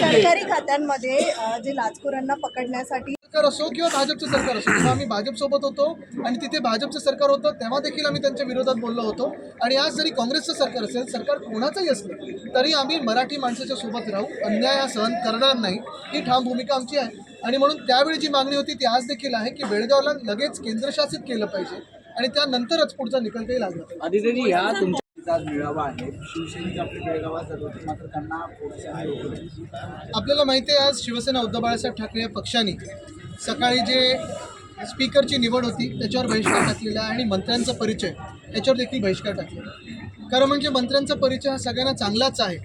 सरकारी खात्यांमध्ये जे लाचखोरांना पकडण्यासाठी सरकार असो किंवा भाजपचं सरकार असो जेव्हा आम्ही भाजपसोबत होतो आणि तिथे भाजपचं सरकार होतं तेव्हा देखील आम्ही त्यांच्या विरोधात बोललो होतो. आणि आज जरी काँग्रेसचं सरकार असेल सरकार कोणाचंही असलं तरी आम्ही मराठी माणसाच्या सोबत राहू. अन्याय हा सहन करणार नाही. ही ठाम भूमिका आमची आहे. आणि म्हणून त्यावेळी जी मागणी होती ती आज देखील आहे की बेळगावला लगेच केंद्रशासित केलं पाहिजे आणि त्यानंतरच पुढचा निकाल काही लागला. आदित्यजी ह्या तुमच्या आज मेळावा आहे शिवसेनेचे आपले बेळगावात जात होते मात्र त्यांना पोलिसांनी रोखलं. आपल्याला माहिती आहे आज शिवसेना उद्धव बाळासाहेब ठाकरे या पक्षाने सकाळी जे स्पीकरची निवड होती त्याच्यावर बहिष्कार टाकलेला आहे आणि मंत्र्यांचा परिचय याच्यावर देखील बहिष्कार टाकलेला आहे कारण म्हणजे मंत्र्यांचा परिचय हा सगळ्यांना चांगलाच आहे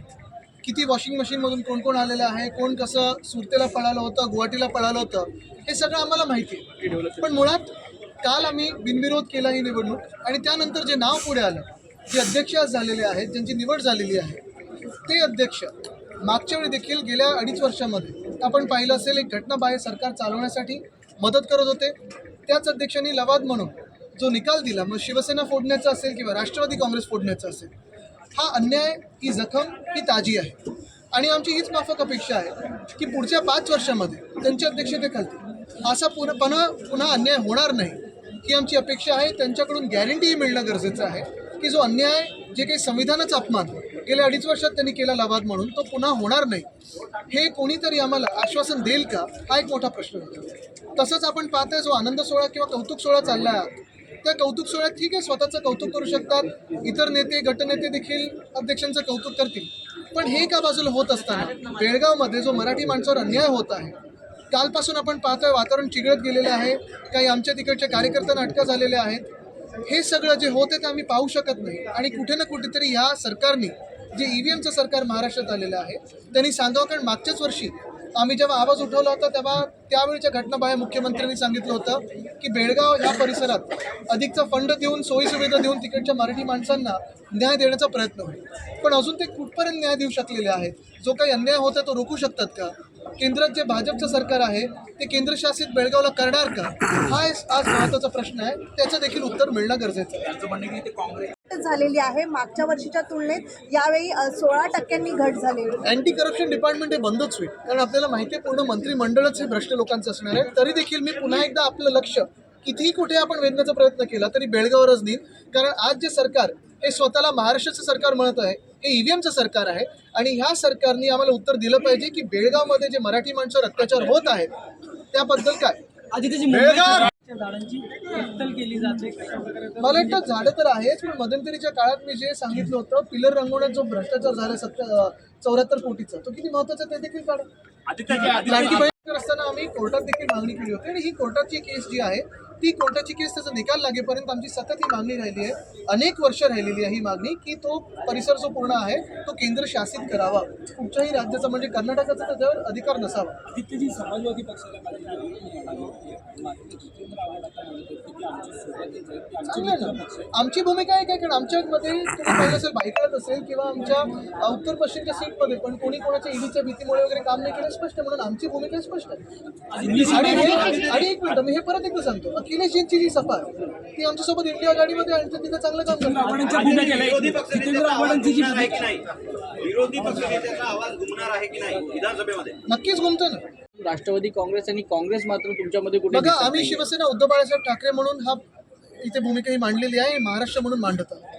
किती वॉशिंग मशीनमधून कोण कोण आलेलं आहे कोण कसं सुरतेला पळालं होतं गुवाहाटीला पळालं होतं हे सगळं आम्हाला माहिती आहे. पण मुळात काल आम्ही बिनविरोध केला ही निवडणूक आणि त्यानंतर जे नाव पुढे आलं जे अध्यक्ष आज झालेले आहेत ज्यांची निवड झालेली आहे ते अध्यक्ष मागच्या वेळी देखील गेल्या अडीच वर्षामध्ये आपण पाहिलं असेल एक घटनाबाह्य सरकार चालवण्यासाठी मदत करत होते. त्याच अध्यक्षांनी लवाद म्हणून जो निकाल दिला मग शिवसेना फोडण्याचा असेल किंवा राष्ट्रवादी काँग्रेस फोडण्याचा असेल हा अन्याय ही जखम ही ताजी आहे. आणि आमची हीच माफक अपेक्षा आहे की पुढच्या पाच वर्षामध्ये त्यांच्या अध्यक्षतेखाली असा पुन्हा पुन्हा पुन्हा अन्याय होणार नाही ही आमची अपेक्षा आहे. त्यांच्याकडून गॅरंटीही मिळणं गरजेचं आहे की जो अन्याय जे काही संविधानाचा अपमान गेल्या अडीच वर्षात त्यांनी केला लवाद म्हणून तो पुन्हा होणार नाही. हे कोणीतरी आम्हाला आश्वासन देईल का? हा एक मोठा प्रश्न होता तसंच आपण पाहतोय जो आनंद सोहळा किंवा कौतुक सोहळा चालला आहे त्या कौतुक सोहळ्यात ठीक आहे स्वतःचं कौतुक करू शकतात. इतर नेते गटनेते देखील अध्यक्षांचं कौतुक करतील. पण हे का बाजूला होत असताना बेळगावमध्ये जो मराठी माणसावर अन्याय होत आहे कालपासून आपण पाहतोय वातावरण चिघळत गेलेलं आहे काही आमच्या तिकडच्या कार्यकर्त्यांना अटका झालेल्या आहेत. हे सगळं जे होते ते आम्ही पाहू शकत नाही. आणि कुठे ना कुठेतरी ह्या सरकारने जे ई व्ही एमचं सरकार महाराष्ट्रात आलेलं आहे त्यांनी सांगावं कारण मागच्याच वर्षी आम्ही जेव्हा आवाज उठवला होता तेव्हा त्यावेळीच्या घटनाबाह्य मुख्यमंत्र्यांनी सांगितलं होतं की बेळगाव ह्या परिसरात अधिकचा फंड देऊन सोयीसुविधा देऊन तिकडच्या मराठी माणसांना न्याय देण्याचा प्रयत्न होईल. पण अजून ते कुठपर्यंत न्याय देऊ शकलेले आहेत? जो काही अन्याय होता तो रोखू शकतात का? केंद्रात जे भाजपचं सरकार आहे ते केंद्रशासित बेळगावला करणार का? हा आज महत्त्वाचा प्रश्न आहे. त्याचं देखील उत्तर मिळणं गरजेचं आहे. झालेली आहे. मागच्या वर्षीच्या तुलनेत यावेळी सोळा टक्क्यांनी घट झाली अँटी करप्शन डिपार्टमेंट हे बंदच होईल. कारण आपल्याला माहिती आहे पूर्ण मंत्रिमंडळच हे भ्रष्ट लोकांचं असणार आहे. तरी देखील मी पुन्हा एकदा आपलं लक्ष कितीही कुठे आपण वेधण्याचा प्रयत्न केला तरी बेळगावरच नेईल कारण आज जे सरकार हे स्वतःला महाराष्ट्राचं सरकार म्हणत आहे हे ईव्हीएमचं सरकार आहे. आणि ह्या सरकारने आम्हाला उत्तर दिलं पाहिजे की बेळगावमध्ये जे मराठी माणसावर अत्याचार होत आहेत त्याबद्दल काय? आदित्यजी बेळगाव! झाडांची कत्तल केली जाते. कशा प्रकारे मला वाटतं झाडं तर आहेच पण मध्यंतरीच्या काळात मी जे सांगितलं होतं पिलर रंगवण्यात जो भ्रष्टाचार झाला सत्तर चौऱ्याहत्तर कोटीचा तो किती महत्त्वाचा ते देखील काढा. लाडकी बहीण असताना आम्ही कोर्टात देखील मागणी केली होती आणि ही कोर्टाची केस जी आहे ती कोर्टाची केस त्याचा निकाल लागेपर्यंत आमची सतत ही मागणी राहिली आहे. अनेक वर्ष राहिलेली आहे ही मागणी की तो परिसर जो पूर्ण आहे तो केंद्र शासित करावा. कुठच्याही राज्याचा म्हणजे कर्नाटकाचा त्याच्यावर अधिकार नसावा. आदित्यजी समाजवादी पक्षाला आमचे भूमिका आहे काय कारण आमच्यामध्ये तुम्ही असेल बायकात असेल किंवा आमच्या उत्तर पश्चिमच्या सीटमध्ये पण कोणी कोणाच्या ईडीच्या भीतीमुळे वगैरे काम नाही केलं स्पष्ट. म्हणून आमची भूमिका स्पष्ट आहे. आणि एक मिनिट मी हे परत एकदा सांगतो. अखिलेशजींची जी सफा आहे, ती आमच्यासोबत इंडिया गाडीमध्ये आणि ते तिथं चांगलं काम करतात. जी नक्कीच घुमतं ना. राष्ट्रवादी काँग्रेस आणि काँग्रेस मात्र तुमच्यामध्ये कुठे बघा आम्ही. शिवसेना उद्धव बाळासाहेब ठाकरे म्हणून हा इथे भूमिका ही मांडलेली आहे महाराष्ट्र म्हणून मांडत आहोत